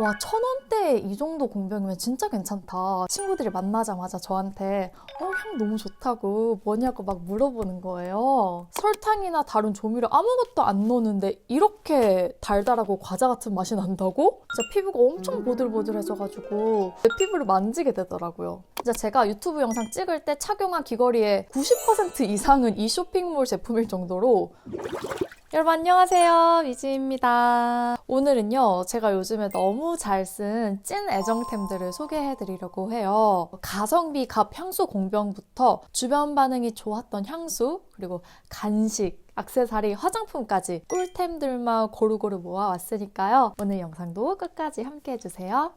와, 천 원대 이 정도 공병이면 진짜 괜찮다. 친구들이 만나자마자 저한테 어, 향 너무 좋다고 뭐냐고 막 물어보는 거예요. 설탕이나 다른 조미료 아무것도 안 넣었는데 이렇게 달달하고 과자 같은 맛이 난다고? 진짜 피부가 엄청 보들보들해져가지고 내 피부를 만지게 되더라고요. 진짜 제가 유튜브 영상 찍을 때 착용한 귀걸이의 90% 이상은 이 쇼핑몰 제품일 정도로 여러분 안녕하세요. 미지입니다. 오늘은요 제가 요즘에 너무 잘 쓴 찐 애정템들을 소개해 드리려고 해요. 가성비 갑 향수 공병부터 주변 반응이 좋았던 향수 그리고 간식 악세사리, 화장품까지 꿀템들만 고루고루 모아왔으니까요. 오늘 영상도 끝까지 함께 해주세요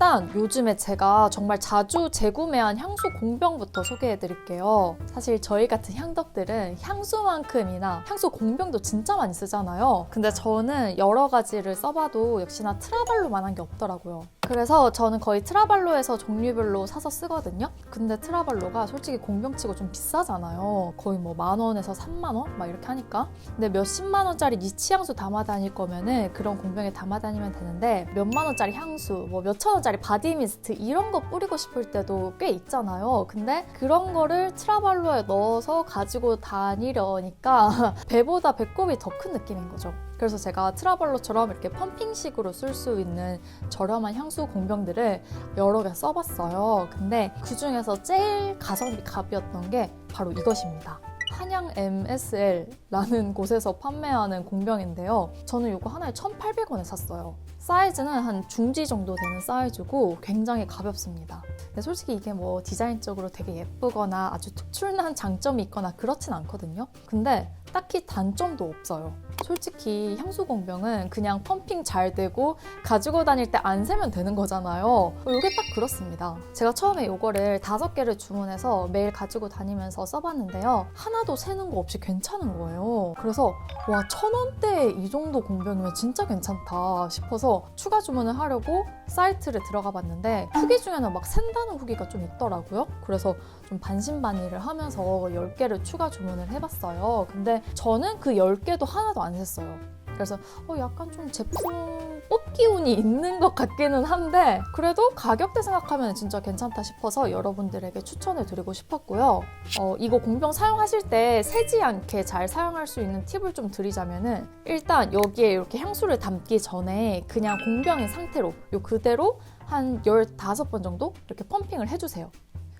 일단 요즘에 제가 정말 자주 재구매한 향수 공병부터 소개해 드릴게요. 사실 저희 같은 향덕들은 향수만큼이나 향수 공병도 진짜 많이 쓰잖아요. 근데 저는 여러 가지를 써봐도 역시나 트라발로만 한 게 없더라고요. 그래서 저는 거의 트라발로에서 종류별로 사서 쓰거든요. 근데 트라발로가 솔직히 공병치고 좀 비싸잖아요. 거의 뭐 만 원에서 3만 원? 막 이렇게 하니까. 근데 몇 십만 원짜리 니치 향수 담아 다닐 거면은 그런 공병에 담아 다니면 되는데 몇만 원짜리 향수, 뭐 몇천 원짜리 바디 미스트 이런 거 뿌리고 싶을 때도 꽤 있잖아요. 근데 그런 거를 트라발로에 넣어서 가지고 다니려니까 배보다 배꼽이 더 큰 느낌인 거죠. 그래서 제가 트라발로처럼 이렇게 펌핑식으로 쓸 수 있는 저렴한 향수 공병들을 여러 개 써봤어요. 근데 그 중에서 제일 가성비 갑이었던 게 바로 이것입니다. 한양 MSL라는 곳에서 판매하는 공병인데요. 저는 이거 하나에 1,800원에 샀어요. 사이즈는 한 중지 정도 되는 사이즈고 굉장히 가볍습니다. 근데 솔직히 이게 뭐 디자인적으로 되게 예쁘거나 아주 특출난 장점이 있거나 그렇진 않거든요. 근데 딱히 단점도 없어요. 솔직히 향수 공병은 그냥 펌핑 잘 되고 가지고 다닐 때 안 세면 되는 거잖아요. 이게 딱 그렇습니다. 제가 처음에 이거를 다섯 개를 주문해서 매일 가지고 다니면서 써봤는데요. 하나도 세는 거 없이 괜찮은 거예요. 그래서 와, 천 원대 이 정도 공병이면 진짜 괜찮다 싶어서 추가 주문을 하려고 사이트를 들어가 봤는데 후기 중에는 막 센다는 후기가 좀 있더라고요. 그래서 좀 반신반의를 하면서 10개를 추가 주문을 해봤어요. 근데 저는 그 10개도 하나도 안 샜어요. 그래서 어, 약간 좀 제품 뽑기 운이 있는 것 같기는 한데 그래도 가격대 생각하면 진짜 괜찮다 싶어서 여러분들에게 추천을 드리고 싶었고요. 어, 이거 공병 사용하실 때 새지 않게 잘 사용할 수 있는 팁을 좀 드리자면은 일단 여기에 이렇게 향수를 담기 전에 그냥 공병인 상태로 요 그대로 한 15번 정도 이렇게 펌핑을 해주세요.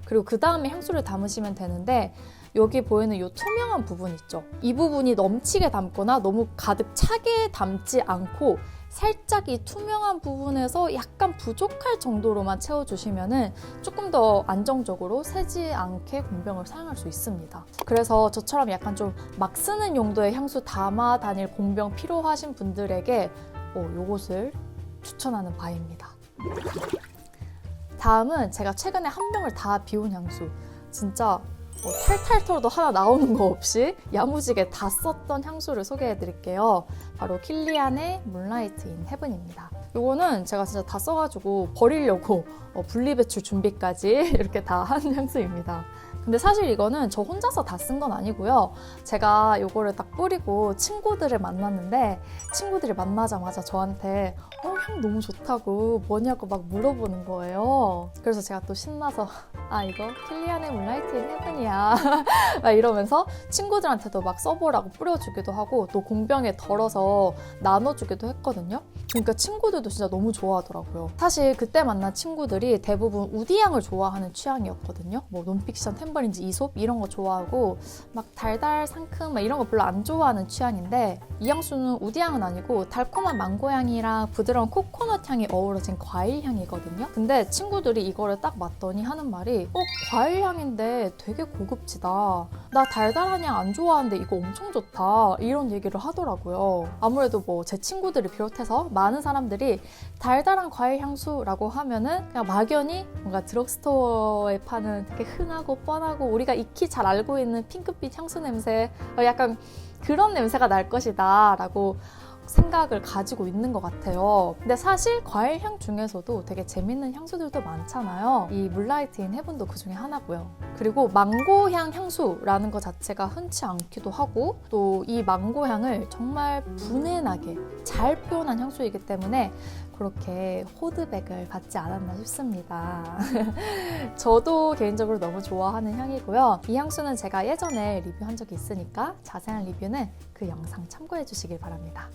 그리고 그 다음에 향수를 담으시면 되는데 여기 보이는 이 투명한 부분 있죠. 이 부분이 넘치게 담거나 너무 가득 차게 담지 않고 살짝 이 투명한 부분에서 약간 부족할 정도로만 채워주시면은 조금 더 안정적으로 새지 않게 공병을 사용할 수 있습니다. 그래서 저처럼 약간 좀 막 쓰는 용도의 향수 담아 다닐 공병 필요하신 분들에게 어, 요것을 추천하는 바입니다. 다음은 제가 최근에 한 병을 다 비운 향수. 진짜 뭐 탈탈 털어도 하나 나오는 거 없이 야무지게 다 썼던 향수를 소개해 드릴게요. 바로 킬리안의 문라이트 인 헤븐입니다. 이거는 제가 진짜 다 써가지고 버리려고 어, 분리배출 준비까지 이렇게 다 한 향수입니다. 근데 사실 이거는 저 혼자서 다 쓴 건 아니고요. 제가 이거를 딱 뿌리고 친구들을 만났는데 친구들이 만나자마자 저한테 어, 향 너무 좋다고 뭐냐고 막 물어보는 거예요. 그래서 제가 또 신나서 아 이거 킬리안의 문라이트 인 헤븐이야 막 이러면서 친구들한테도 막 써보라고 뿌려주기도 하고 또 공병에 덜어서 나눠주기도 했거든요. 그러니까 친구들도 진짜 너무 좋아하더라고요. 사실 그때 만난 친구들이 대부분 우디향을 좋아하는 취향이었거든요. 뭐 논픽션, 템버린즈, 이솝 이런 거 좋아하고 막 달달 상큼 막 이런 거 별로 안 좋아하는 취향인데 이 향수는 우디향은 아니고 달콤한 망고향이랑 부드러운 코코넛 향이 어우러진 과일 향이거든요. 근데 친구들이 이거를 딱 맡더니 하는 말이 어 과일 향인데 되게 고급지다. 나 달달한 향 안 좋아하는데 이거 엄청 좋다. 이런 얘기를 하더라고요. 아무래도 뭐 제 친구들을 비롯해서 많은 사람들이 달달한 과일 향수라고 하면은 그냥 막연히 뭔가 드럭스토어에 파는 되게 흔하고 뻔하고 우리가 익히 잘 알고 있는 핑크빛 향수 냄새 어, 약간 그런 냄새가 날 것이다 라고 생각을 가지고 있는 것 같아요. 근데 사실 과일 향 중에서도 되게 재밌는 향수들도 많잖아요. 이 물라이트인 헤븐도 그 중에 하나고요. 그리고 망고 향 향수라는 것 자체가 흔치 않기도 하고 또 이 망고 향을 정말 분해나게 잘 표현한 향수이기 때문에 그렇게 호드백을 받지 않았나 싶습니다. 저도 개인적으로 너무 좋아하는 향이고요. 이 향수는 제가 예전에 리뷰한 적이 있으니까 자세한 리뷰는 그 영상 참고해 주시길 바랍니다.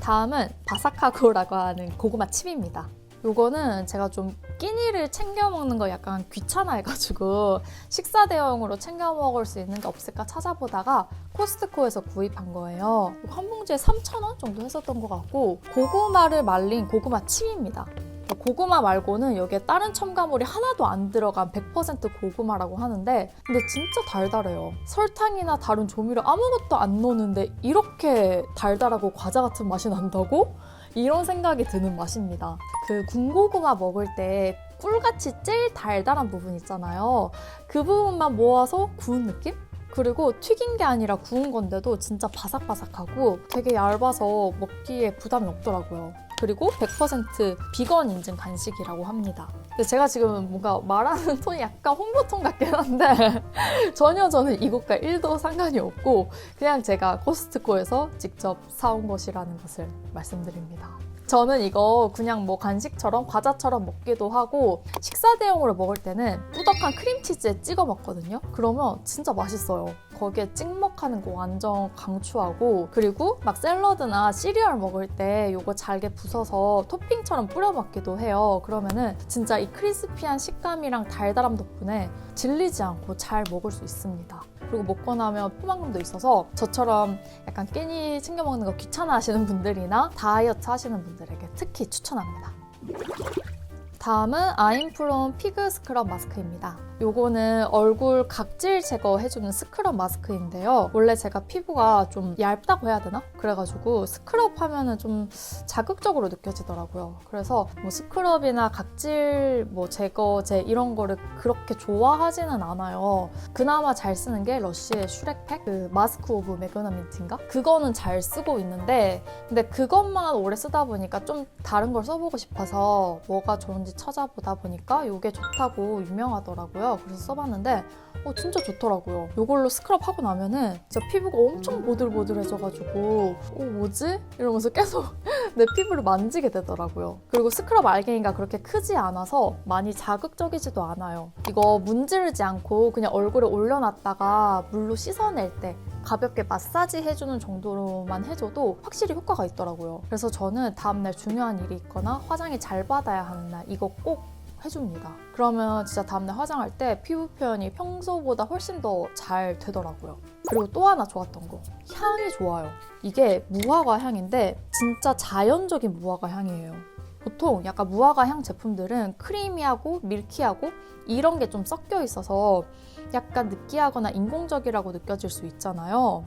다음은 바사카고라고 하는 고구마 칩입니다. 요거는 제가 좀 끼니를 챙겨 먹는 거 약간 귀찮아해가지고 식사 대용으로 챙겨 먹을 수 있는 게 없을까 찾아보다가 코스트코에서 구입한 거예요. 한 봉지에 3,000원 정도 했었던 것 같고 고구마를 말린 고구마 칩입니다. 고구마 말고는 여기에 다른 첨가물이 하나도 안 들어간 100% 고구마라고 하는데 근데 진짜 달달해요. 설탕이나 다른 조미료 아무것도 안 넣었는데 이렇게 달달하고 과자 같은 맛이 난다고? 이런 생각이 드는 맛입니다. 그 군고구마 먹을 때 꿀같이 제일 달달한 부분 있잖아요. 그 부분만 모아서 구운 느낌? 그리고 튀긴 게 아니라 구운 건데도 진짜 바삭바삭하고 되게 얇아서 먹기에 부담이 없더라고요. 그리고 100% 비건 인증 간식이라고 합니다. 근데 제가 지금 뭔가 말하는 톤이 약간 홍보톤 같긴 한데 전혀 저는 이것과 1도 상관이 없고 그냥 제가 코스트코에서 직접 사온 것이라는 것을 말씀드립니다. 저는 이거 그냥 뭐 간식처럼 과자처럼 먹기도 하고 식사 대용으로 먹을 때는 꾸덕한 크림치즈에 찍어 먹거든요. 그러면 진짜 맛있어요. 거기에 찍먹하는 거 완전 강추하고 그리고 막 샐러드나 시리얼 먹을 때 이거 잘게 부숴서 토핑처럼 뿌려 먹기도 해요. 그러면은 진짜 이 크리스피한 식감이랑 달달함 덕분에 질리지 않고 잘 먹을 수 있습니다. 그리고 먹고 나면 포만감도 있어서 저처럼 약간 끼니 챙겨 먹는 거 귀찮아 하시는 분들이나 다이어트 하시는 분들에게 특히 추천합니다. 다음은 아임프롬 피그 스크럽 마스크입니다. 요거는 얼굴 각질 제거해주는 스크럽 마스크인데요. 원래 제가 피부가 좀 얇다고 해야 되나? 그래가지고 스크럽 하면은 좀 자극적으로 느껴지더라고요. 그래서 뭐 스크럽이나 각질 뭐 제거제 이런 거를 그렇게 좋아하지는 않아요. 그나마 잘 쓰는 게 러쉬의 슈렉팩? 그 마스크 오브 매그너민트인가? 그거는 잘 쓰고 있는데 근데 그것만 오래 쓰다 보니까 좀 다른 걸 써보고 싶어서 뭐가 좋은지 찾아보다 보니까 이게 좋다고 유명하더라고요. 그래서 써봤는데 어, 진짜 좋더라고요. 이걸로 스크럽 하고 나면은 진짜 피부가 엄청 보들보들해져가지고 어 뭐지? 이러면서 계속 내 피부를 만지게 되더라고요. 그리고 스크럽 알갱이가 그렇게 크지 않아서 많이 자극적이지도 않아요. 이거 문지르지 않고 그냥 얼굴에 올려놨다가 물로 씻어낼 때 가볍게 마사지 해주는 정도로만 해줘도 확실히 효과가 있더라고요. 그래서 저는 다음날 중요한 일이 있거나 화장이 잘 받아야 하는 날 이거 꼭 해줍니다. 그러면 진짜 다음날 화장할 때 피부 표현이 평소보다 훨씬 더 잘 되더라고요. 그리고 또 하나 좋았던 거 향이 좋아요. 이게 무화과 향인데 진짜 자연적인 무화과 향이에요. 보통 약간 무화과 향 제품들은 크리미하고 밀키하고 이런 게 좀 섞여 있어서 약간 느끼하거나 인공적이라고 느껴질 수 있잖아요.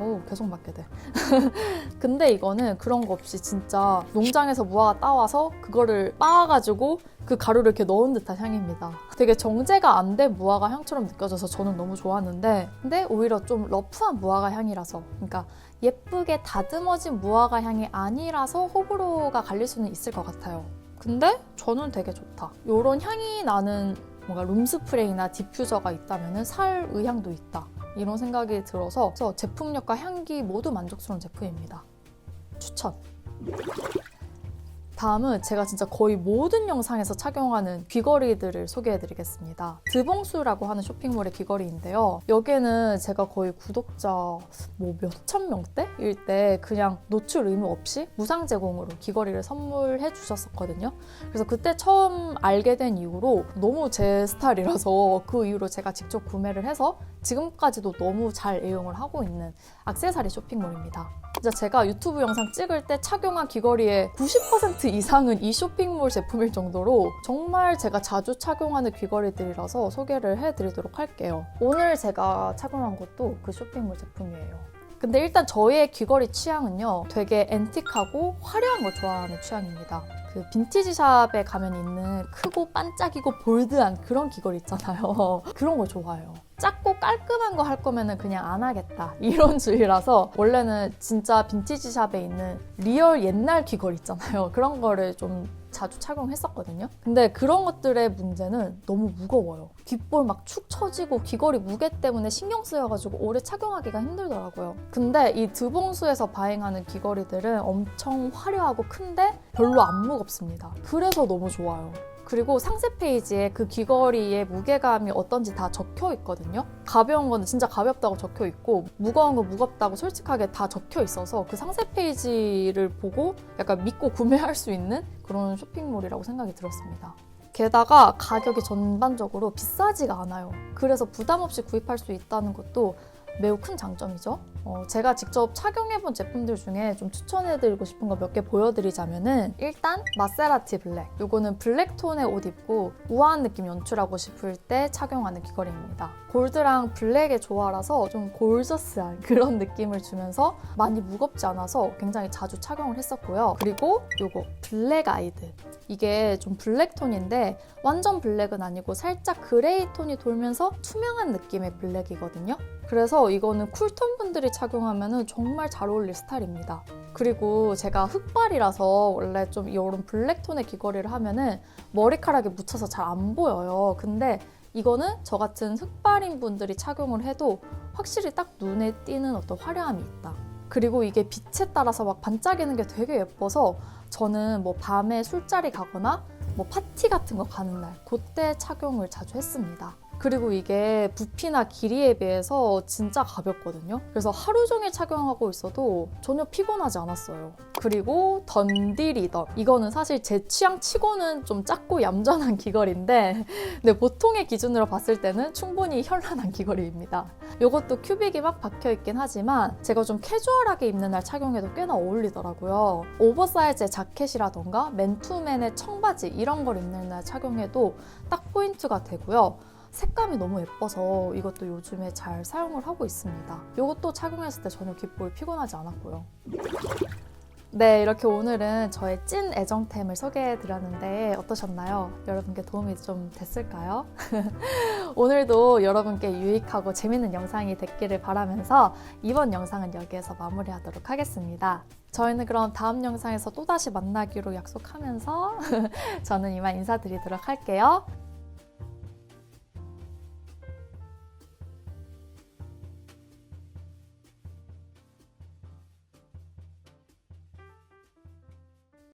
오, 계속 맡게 돼. 근데 이거는 그런 거 없이 진짜 농장에서 무화과 따와서 그거를 빻아가지고 그 가루를 이렇게 넣은 듯한 향입니다. 되게 정제가 안 된 무화과 향처럼 느껴져서 저는 너무 좋았는데 근데 오히려 좀 러프한 무화과 향이라서 그러니까 예쁘게 다듬어진 무화과 향이 아니라서 호불호가 갈릴 수는 있을 것 같아요. 근데 저는 되게 좋다. 이런 향이 나는 뭔가 룸스프레이나 디퓨저가 있다면 살 의향도 있다. 이런 생각이 들어서 제품력과 향기 모두 만족스러운 제품입니다. 추천! 다음은 제가 진짜 거의 모든 영상에서 착용하는 귀걸이들을 소개해드리겠습니다. 드봉수라고 하는 쇼핑몰의 귀걸이인데요. 여기는 제가 거의 구독자 뭐 몇천 명대일 때 그냥 노출 의무 없이 무상 제공으로 귀걸이를 선물해 주셨었거든요. 그래서 그때 처음 알게 된 이후로 너무 제 스타일이라서 그 이후로 제가 직접 구매를 해서 지금까지도 너무 잘 애용을 하고 있는 악세사리 쇼핑몰입니다. 진짜 제가 유튜브 영상 찍을 때 착용한 귀걸이의 90% 이상은 이 쇼핑몰 제품일 정도로 정말 제가 자주 착용하는 귀걸이들이라서 소개를 해드리도록 할게요. 오늘 제가 착용한 것도 그 쇼핑몰 제품이에요. 근데 일단 저의 귀걸이 취향은요 되게 앤틱하고 화려한 걸 좋아하는 취향입니다. 그 빈티지 샵에 가면 있는 크고 반짝이고 볼드한 그런 귀걸이 있잖아요. 그런 거 좋아해요. 작고 깔끔한 거 할 거면은 그냥 안 하겠다 이런 주의라서 원래는 진짜 빈티지 샵에 있는 리얼 옛날 귀걸이 있잖아요. 그런 거를 좀 자주 착용했었거든요. 근데 그런 것들의 문제는 너무 무거워요. 귓볼 막 축 처지고 귀걸이 무게 때문에 신경 쓰여가지고 오래 착용하기가 힘들더라고요. 근데 이 드봉수에서 바행하는 귀걸이들은 엄청 화려하고 큰데 별로 안 무겁습니다. 그래서 너무 좋아요. 그리고 상세 페이지에 그 귀걸이의 무게감이 어떤지 다 적혀 있거든요. 가벼운 거는 진짜 가볍다고 적혀 있고 무거운 거 무겁다고 솔직하게 다 적혀 있어서 그 상세 페이지를 보고 약간 믿고 구매할 수 있는 그런 쇼핑몰이라고 생각이 들었습니다. 게다가 가격이 전반적으로 비싸지가 않아요. 그래서 부담 없이 구입할 수 있다는 것도 매우 큰 장점이죠. 어, 제가 직접 착용해본 제품들 중에 좀 추천해드리고 싶은 거 몇 개 보여드리자면은 일단 마세라티 블랙. 이거는 블랙 톤의 옷 입고 우아한 느낌 연출하고 싶을 때 착용하는 귀걸이입니다. 골드랑 블랙의 조화라서 좀 골저스한 그런 느낌을 주면서 많이 무겁지 않아서 굉장히 자주 착용을 했었고요. 그리고 요거 블랙 아이드. 이게 좀 블랙 톤인데 완전 블랙은 아니고 살짝 그레이 톤이 돌면서 투명한 느낌의 블랙이거든요. 그래서 이거는 쿨톤 분들이 착용하면 정말 잘 어울릴 스타일입니다. 그리고 제가 흑발이라서 원래 좀 이런 블랙톤의 귀걸이를 하면은 머리카락이 묻혀서 잘 안 보여요. 근데 이거는 저 같은 흑발인 분들이 착용을 해도 확실히 딱 눈에 띄는 어떤 화려함이 있다. 그리고 이게 빛에 따라서 막 반짝이는 게 되게 예뻐서 저는 뭐 밤에 술자리 가거나 뭐 파티 같은 거 가는 날 그때 착용을 자주 했습니다. 그리고 이게 부피나 길이에 비해서 진짜 가볍거든요. 그래서 하루 종일 착용하고 있어도 전혀 피곤하지 않았어요. 그리고 던디 리더. 이거는 사실 제 취향 치고는 좀 작고 얌전한 귀걸이인데 근데 보통의 기준으로 봤을 때는 충분히 현란한 귀걸이입니다. 이것도 큐빅이 막 박혀 있긴 하지만 제가 좀 캐주얼하게 입는 날 착용해도 꽤나 어울리더라고요. 오버사이즈의 자켓이라던가 맨투맨의 청바지 이런 걸 입는 날 착용해도 딱 포인트가 되고요. 색감이 너무 예뻐서 이것도 요즘에 잘 사용을 하고 있습니다. 이것도 착용했을 때 전혀 귓볼 피곤하지 않았고요. 네, 이렇게 오늘은 저의 찐 애정템을 소개해 드렸는데 어떠셨나요? 여러분께 도움이 좀 됐을까요? 오늘도 여러분께 유익하고 재밌는 영상이 됐기를 바라면서 이번 영상은 여기에서 마무리하도록 하겠습니다. 저희는 그럼 다음 영상에서 또다시 만나기로 약속하면서 저는 이만 인사드리도록 할게요.